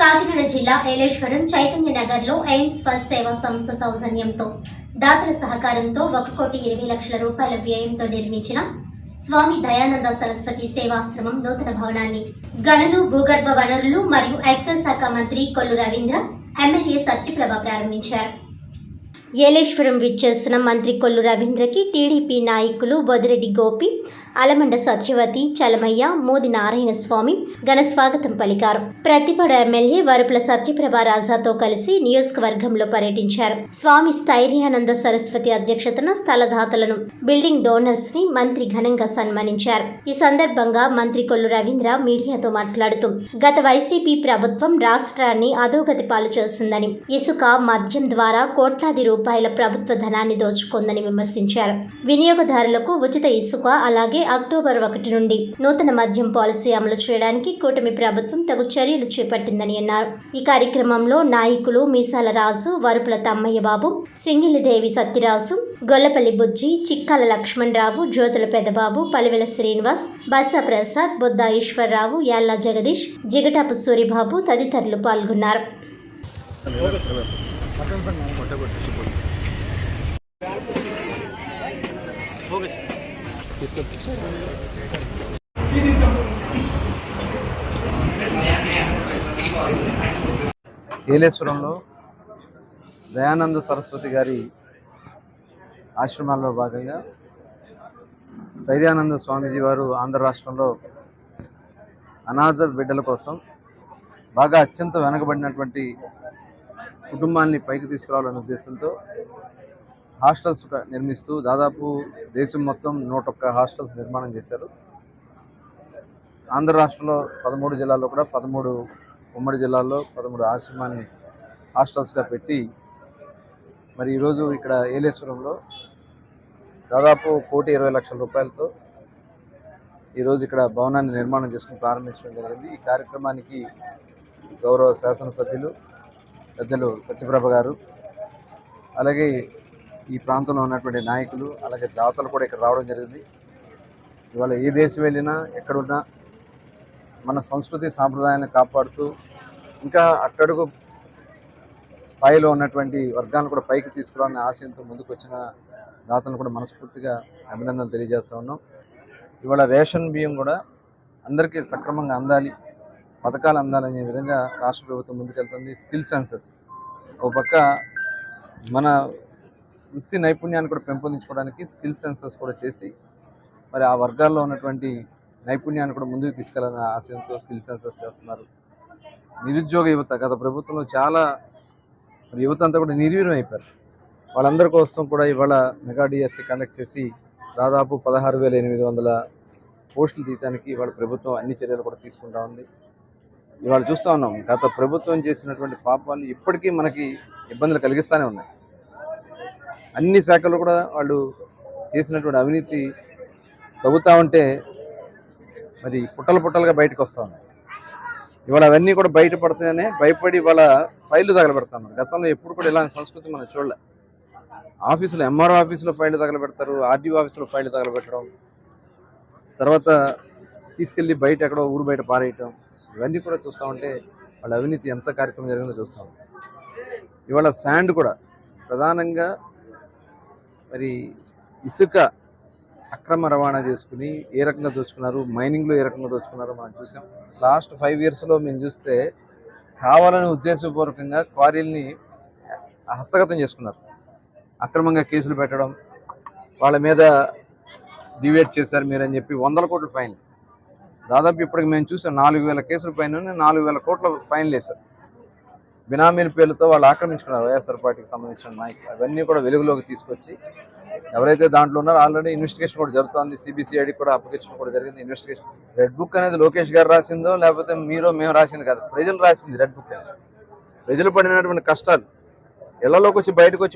కాకినాడ జిల్లా ఏలేశ్వరం చైతన్య నగర్లో AIIMS for సేవా సంస్థ సౌజన్యంతో దాతల సహకారంతో ఒక కోటి ఇరవై లక్షల రూపాయల వ్యయంతో నిర్మించిన స్వామి దయానంద సరస్వతి సేవాశ్రమం నూతన భవనాన్ని గనులు భూగర్భ వనరులు మరియు ఎక్సైజ్ శాఖ మంత్రి కొల్లు రవీంద్ర ఎమ్మెల్యే సత్యప్రభ ప్రారంభించారు. ఏలేశ్వరం విచ్చేసిన మంత్రి కొల్లు రవీంద్రకి టీడీపీ నాయకులు బొదిరెడ్డి గోపి అలమండ సత్యవతి చలమయ్య మోది నారాయణ స్వామి ఘన స్వాగతం పలికారు. ప్రతిపడ ఎమ్మెల్యే వరుపుల సత్యప్రభ రాజాతో కలిసి నియోజకవర్గంలో పర్యటించారు. స్వామి స్థైర్యానంద సరస్వతి అధ్యక్షతన స్థలదాతలను బిల్డింగ్ డోనర్స్ని మంత్రి ఘనంగా సన్మానించారు. ఈ సందర్భంగా మంత్రి కొల్లు రవీంద్ర మీడియాతో మాట్లాడుతూ గత వైసీపీ ప్రభుత్వం రాష్ట్రాన్ని అధోగతి పాలు చేస్తుందని ఇసుక మద్యం ద్వారా కోట్లాది రూపాయల ప్రభుత్వ ధనాన్ని దోచుకుందని విమర్శించారు. వినియోగదారులకు ఉచిత ఇసుక అలాగే అక్టోబర్ ఒకటి నుండి నూతన మద్యం పాలసీ అమలు చేయడానికి కూటమి ప్రభుత్వం తగు చర్యలు చేపట్టిందని అన్నారు. ఈ కార్యక్రమంలో నాయకులు మీసాల రాజు వరుపుల తమ్మయ్య బాబు సింగిలిదేవి సత్యరాజు గొల్లపల్లి బుజ్జి చిక్కాల లక్ష్మణరావు జ్యోతుల పెదబాబు పలివెల శ్రీనివాస్ బస ప్రసాద్ బుద్ధ ఈశ్వరరావు యాల్లా జగదీష్ జిగటాపు సూరిబాబు తదితరులు పాల్గొన్నారు. ఏలేశ్వరంలో దయానంద సరస్వతి గారి ఆశ్రమాల్లో భాగంగా స్థైర్యానంద స్వామీజీ వారు ఆంధ్ర రాష్ట్రంలో అనాథ బిడ్డల కోసం బాగా అత్యంత వెనకబడినటువంటి కుటుంబాన్ని పైకి తీసుకురావాలనే ఉద్దేశంతో హాస్టల్స్ నిర్మిస్తూ దాదాపు దేశం మొత్తం నూట ఒక్క హాస్టల్స్ నిర్మాణం చేశారు. ఆంధ్ర రాష్ట్రంలో పదమూడు జిల్లాల్లో కూడా పదమూడు ఉమ్మడి జిల్లాల్లో పదమూడు ఆశ్రమాన్ని హాస్టల్స్గా పెట్టి మరి ఈరోజు ఇక్కడ ఏలేశ్వరంలో దాదాపు కోటి ఇరవై లక్షల రూపాయలతో ఈరోజు ఇక్కడ భవనాన్ని నిర్మాణం చేసుకుని ప్రారంభించడం జరిగింది. ఈ కార్యక్రమానికి గౌరవ శాసనసభ్యులు పెద్దలు సత్యప్రభ గారు అలాగే ఈ ప్రాంతంలో ఉన్నటువంటి నాయకులు అలాగే దాతలు కూడా ఇక్కడ రావడం జరిగింది. ఇవాళ ఏ దేశం వెళ్ళినా ఎక్కడున్నా మన సంస్కృతి సాంప్రదాయాన్ని కాపాడుతూ ఇంకా అట్టడుగు స్థాయిలో ఉన్నటువంటి వర్గాలను కూడా పైకి తీసుకురావాలనే ఆశయంతో ముందుకు వచ్చిన దాతలను కూడా మనస్ఫూర్తిగా అభినందనలు తెలియజేస్తూ ఉన్నాం. ఇవాళ రేషన్ బియ్యం కూడా అందరికీ సక్రమంగా అందాలి పథకాలు అందాలనే విధంగా రాష్ట్ర ప్రభుత్వం ముందుకెళ్తుంది. స్కిల్ సెన్సెస్ ఒక పక్క మన వృత్తి నైపుణ్యాన్ని కూడా పెంపొందించుకోవడానికి స్కిల్ సెన్సెస్ కూడా చేసి మరి ఆ వర్గాల్లో ఉన్నటువంటి నైపుణ్యాన్ని కూడా ముందుకు తీసుకెళ్ళాలనే ఆశయంతో స్కిల్ సెన్సెస్ చేస్తున్నారు. నిరుద్యోగ యువత గత ప్రభుత్వంలో చాలా మరి యువత అంతా కూడా నిర్వీర్యం అయిపోయారు. వాళ్ళందరి కోసం కూడా ఇవాళ మెగా డిఎస్సి కండక్ట్ చేసి దాదాపు పదహారు వేల ఎనిమిది వందల పోస్టులు తీయడానికి ఇవాళ ప్రభుత్వం అన్ని చర్యలు కూడా తీసుకుంటా ఉంది. ఇవాళ చూస్తూ ఉన్నాం గత ప్రభుత్వం చేసినటువంటి పాపాలు ఇప్పటికీ మనకి ఇబ్బందులు కలిగిస్తూనే ఉన్నాయి. అన్ని శాఖలు కూడా వాళ్ళు చేసినటువంటి అవినీతి తవ్వుతూ ఉంటే మరి పుట్టలు పుట్టలుగా బయటకు వస్తూ ఉన్నాయి. ఇవాళ అవన్నీ కూడా బయటపడుతున్నాయనే భయపడి ఇవాళ ఫైళ్ళు తగలబెడుతున్నారు గతంలో ఎప్పుడు కూడా ఇలాంటి సంస్కృతి మనం చూడలే. ఆఫీసులో ఎంఆర్ఓ ఆఫీసులో ఫైళ్ళు తగలబెడతారు ఆర్డీఓ ఆఫీసులో ఫైళ్ళు తగలబెట్టడం తర్వాత తీసుకెళ్ళి బయట ఎక్కడో ఊరు బయట పారేయటం ఇవన్నీ కూడా చూస్తూ ఉంటే వాళ్ళ అవినీతి ఎంత కార్యక్రమం జరిగిందో చూస్తాం ఇవాళ శాండ్ కూడా ప్రధానంగా మరి ఇసుక అక్రమ రవాణా చేసుకుని ఏ రకంగా దోచుకున్నారు? మైనింగ్లో ఏ రకంగా దోచుకున్నారో మనం చూసాం. లాస్ట్ ఫైవ్ ఇయర్స్లో మేము చూస్తే కావాలని ఉద్దేశపూర్వకంగా క్వారీల్ని హస్తగతం చేసుకున్నారు. అక్రమంగా కేసులు పెట్టడం వాళ్ళ మీద డివేట్ చేశారు మీరని చెప్పి వందల కోట్ల ఫైన్. దాదాపు ఇప్పటికి మేము చూసాం నాలుగు వేల కేసుల పైన నాలుగు వేల కోట్ల ఫైన్లు వేశారు. బినామీల పేర్లతో వాళ్ళు ఆక్రమించుకున్నారు వైఎస్ఆర్ పార్టీకి సంబంధించిన నాయకులు. అవన్నీ కూడా వెలుగులోకి తీసుకొచ్చి ఎవరైతే దాంట్లో ఉన్నారో ఆల్రెడీ ఇన్వెస్టిగేషన్ కూడా జరుగుతోంది. సిబిసిఐడి కూడా అప్పగించడం కూడా జరిగింది. ఇన్వెస్టిగేషన్ రెడ్ బుక్ అనేది లోకేష్ గారు రాసిందో లేకపోతే మీరు మేము రాసింది కాదు. ప్రజలు రాసింది రెడ్ బుక్ ప్రజలు పడినటువంటి కష్టాలు ఇళ్ళలోకి వచ్చి బయటకు వచ్చి